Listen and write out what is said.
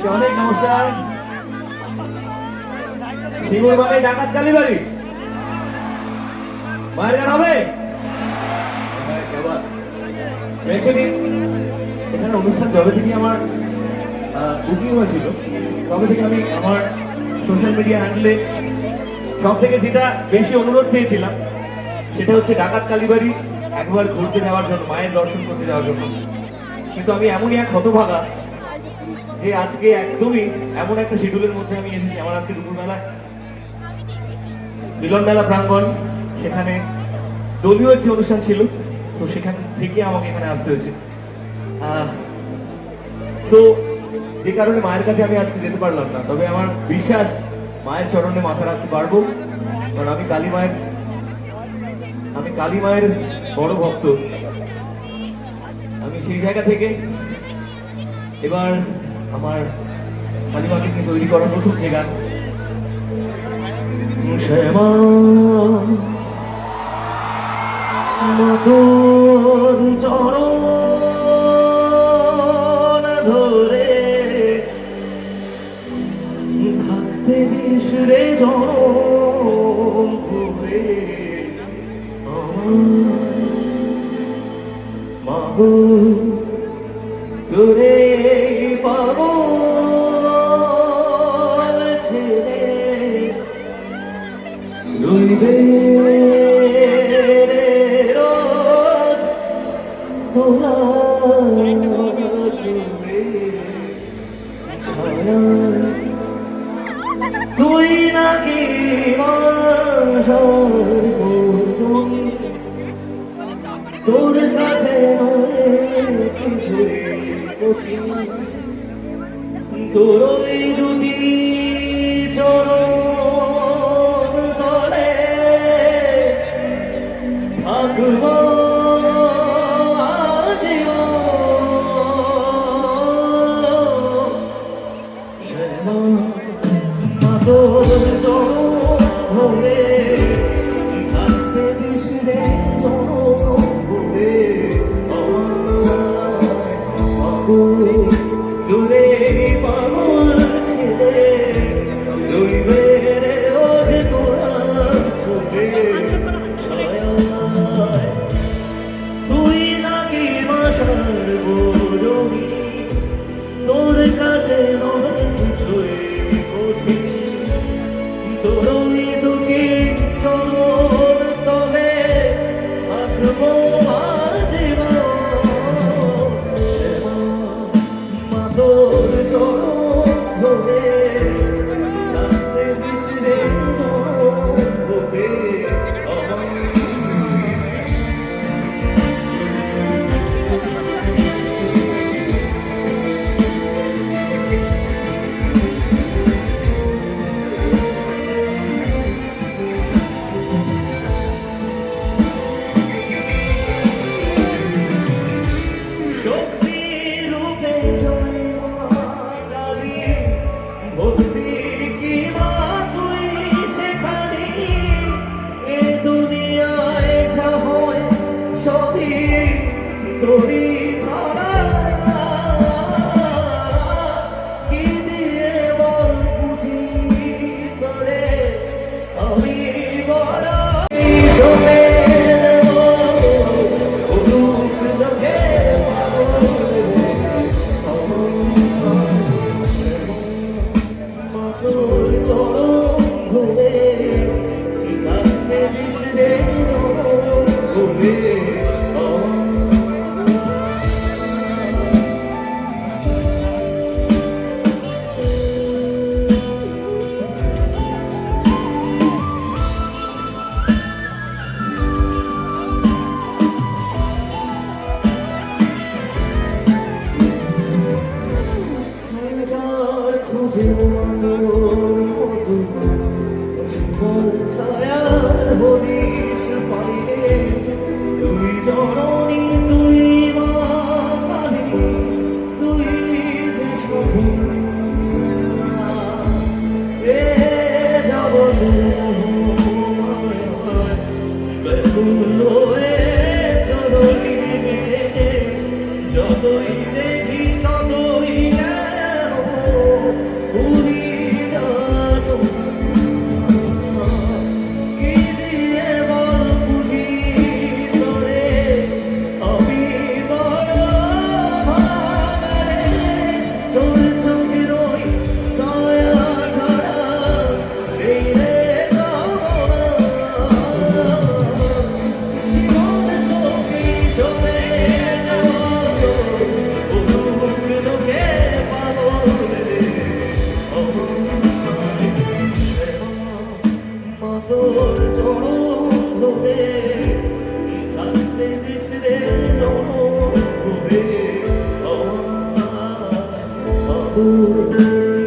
সবাইকে অনেক নমস্কার। সিঙ্গুর মানে ডাকাত কালীবাড়ি মায়ের গান হবে? এখানে অনুষ্ঠান যবে থেকে আমার বুকিং হয়েছিল। তবে থেকে আমি আমার সোশ্যাল মিডিয়া হ্যান্ডেলে সব থেকে যেটা বেশি অনুরোধ পেয়েছিলাম, সেটা হচ্ছে ডাকাত কালীবাড়ি একবার ঘুরতে যাওয়ার জন্য, মায়ের দর্শন করতে যাওয়ার জন্য। কিন্তু আমি এমনই এক হতভাগা যে আজকে একদমই এমন একটা শিডিউলের মধ্যে আমি এসেছি। আমার আজকে দুপুরবেলা মিলন মেলা প্রাঙ্গণ, সেখানে দলীয় একটি অনুষ্ঠান ছিল। তো সেখান থেকে আমাকে এখানে আসতে হয়েছে। তো যে কারণে মায়ের কাছে আমি আজকে যেতে পারলাম না। তবে আমার বিশ্বাস, মায়ের চরণে মাথা রাখতে পারব। কারণ আমি কালী মায়ের, আমি কালী মায়ের বড় ভক্ত। আমি সেই জায়গা থেকে এবার আমার কালিমাকে নিয়ে তৈরি করা প্রথম যে গান। চরণ ধরে থাকতে দিস রে জনম তোর কাছে কিছুই তোর ওই দুটি চরণ তলে থাকব আজীবন। দূরে পাগল ছেলে রইবে রে রোজ তোরা তুই নাকি বাসার বোঝনি তোর কাছে নয় কিছুই কঠিন। তোর আমি Thank. Oh.